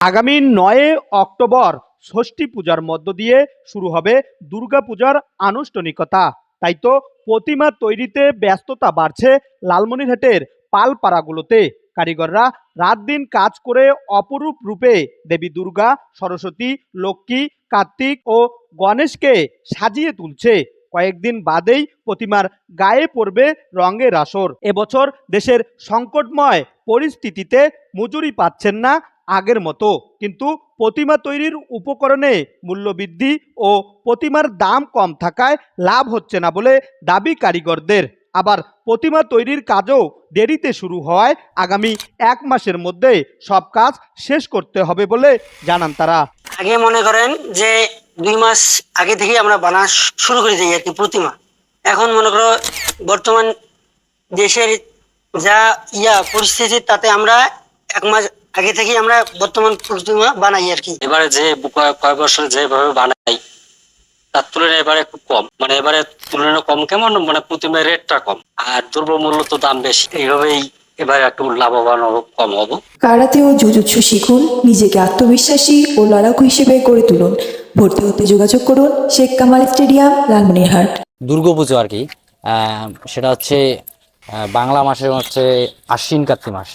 আগামী নয় অক্টোবর ষষ্ঠী পূজার মধ্য দিয়ে শুরু হবে দুর্গাপূজার আনুষ্ঠানিকতা। তাই তো প্রতিমা তৈরিতে ব্যস্ততা বাড়ছে লালমনিরহাটের পালপাড়াগুলোতে। কারিগররা রাত দিন কাজ করে অপরূপ রূপে দেবী দুর্গা, সরস্বতী, লক্ষ্মী, কার্তিক ও গণেশকে সাজিয়ে তুলছে। কয়েকদিন বাদেই প্রতিমার গায়ে পড়বে রঙের আসর। এবছর দেশের সংকটময় পরিস্থিতিতে মজুরি পাচ্ছেন না আগের মতো। কিন্তু প্রতিমা তৈরির উপকরণে মূল্যবৃদ্ধি ও প্রতিমার দাম কম থাকায় লাভ হচ্ছে না বলে দাবি কারিগরদের। আবার প্রতিমা তৈরির কাজও দেরিতে শুরু হওয়ায় আগামী এক মাসের মধ্যে সব কাজ শেষ করতে হবে বলে জানান তারা। আগে মনে করেন যে দুই মাস আগে থেকে আমরা বানা শুরু করে দিই কি প্রতিমা। এখন মনে করো বর্তমান দেশের যা ইয়া পরিস্থিতি, তাতে আমরা এক মাস আগে থেকে আমরা বর্তমান প্রতিমা বানাই আর কি। এবারে যে কয়- কয়েক বছর যেভাবে বানাই তার তুলনায় এবারে খুব কম। মানে এবারে তুলনায় কম কেমন? মানে প্রতিমার রেটটা কম। আর দ্রব্য মূল্য তো দাম বেশি। এইভাবেই এবারে একটু লাভবান কম হব। কারাতে ও জুজুৎসু শিখুন নিজেকে আত্মবিশ্বাসী ও লড়াকু হিসেবে গড়ে তুলুন। ভর্তি হতে যোগাযোগ করুন শেখ কামাল স্টেডিয়াম লালমনিরহাট। দুর্গাপুজো আর কি। আহ, সেটা হচ্ছে আহ, বাংলা মাসের হচ্ছে আশ্বিন কার্তিক মাস।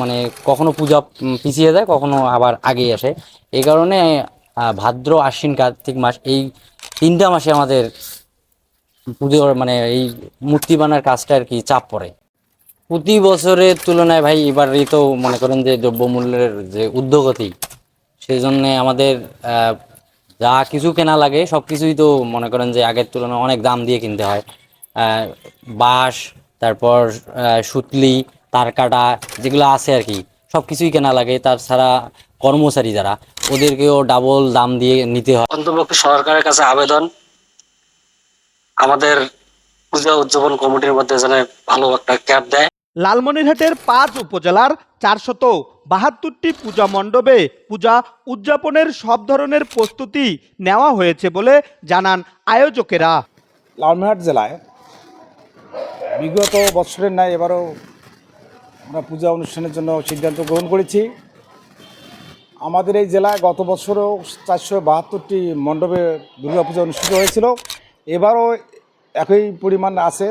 মানে কখনো পূজা পিছিয়ে যায় কখনো আবার আগে আসে। এই কারণে ভাদ্র আশ্বিন কার্তিক মাস এই তিনটা মাসে আমাদের পুজোর মানে এই মূর্তি বানার কাজটা আর কি চাপ পড়ে। প্রতি বছরের তুলনায় ভাই এবারই তো মনে করেন যে দ্রব্যমূল্যের যে ঊর্ধ্বগতি সেই জন্য আমাদের যা কিছু কেনা লাগে সব কিছুই তো মনে করেন যে আগের তুলনায় অনেক দাম দিয়ে কিনতে হয়। বাঁশ তারপর আহ, সুতলি তারকাটা যেগুলো আছে আর কি সব কিছুই কেনা লাগে তাছাড়া কর্মচারী যারা ওদেরকেও ডাবল দাম দিয়ে নিতে হয়। অন্তপক্ষে সরকারের কাছে আবেদন আমাদের পূজা উদযাপন কমিটির মধ্যে যেন ভালো একটা ক্যাব দেয়। লালমনিরহাটের পাঁচ উপজেলার চারশত বাহাত্তরটি পূজা মণ্ডপে পূজা উদযাপনের সব ধরনের প্রস্তুতি নেওয়া হয়েছে বলে জানান আয়োজকেরা। লালমোহাট জেলায় বিগত বছরের ন্যায় এবারও আমরা পূজা অনুষ্ঠানের জন্য সিদ্ধান্ত গ্রহণ করেছি। আমাদের এই জেলায় গত বছরও চারশো বাহাত্তরটি মণ্ডপে দুর্গাপূজা অনুষ্ঠিত হয়েছিল। এবারও একই পরিমাণ আছে।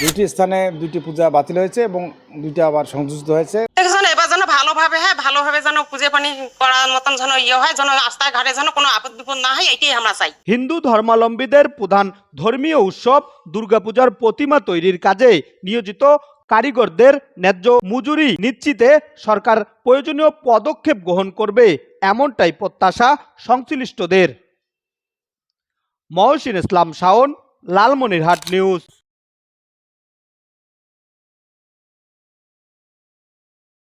দুইটি স্থানে দুইটি পূজা বাতিল হয়েছে এবং দুইটা আবার সংযোজিত হয়েছে। ভালোভাবে হয় ভালোভাবে যেন পুজো পানি করার মতন যেন ইয়ে হয়, যেন রাস্তাঘাটে যেন কোনো আপদ বিপদ না হয়, এটাই আমরা চাই। হিন্দু ধর্মাবলম্বীদের প্রধান ধর্মীয় উৎসব দুর্গাপূজার প্রতিমা তৈরির কাজে নিয়োজিত কারিগরদের ন্যায্য মজুরি নিশ্চিতে সরকার প্রয়োজনীয় পদক্ষেপ গ্রহণ করবে এমনটাই প্রত্যাশা সংশ্লিষ্টদের। মহসিন ইসলাম শাওন, লালমনিরহাট নিউজ।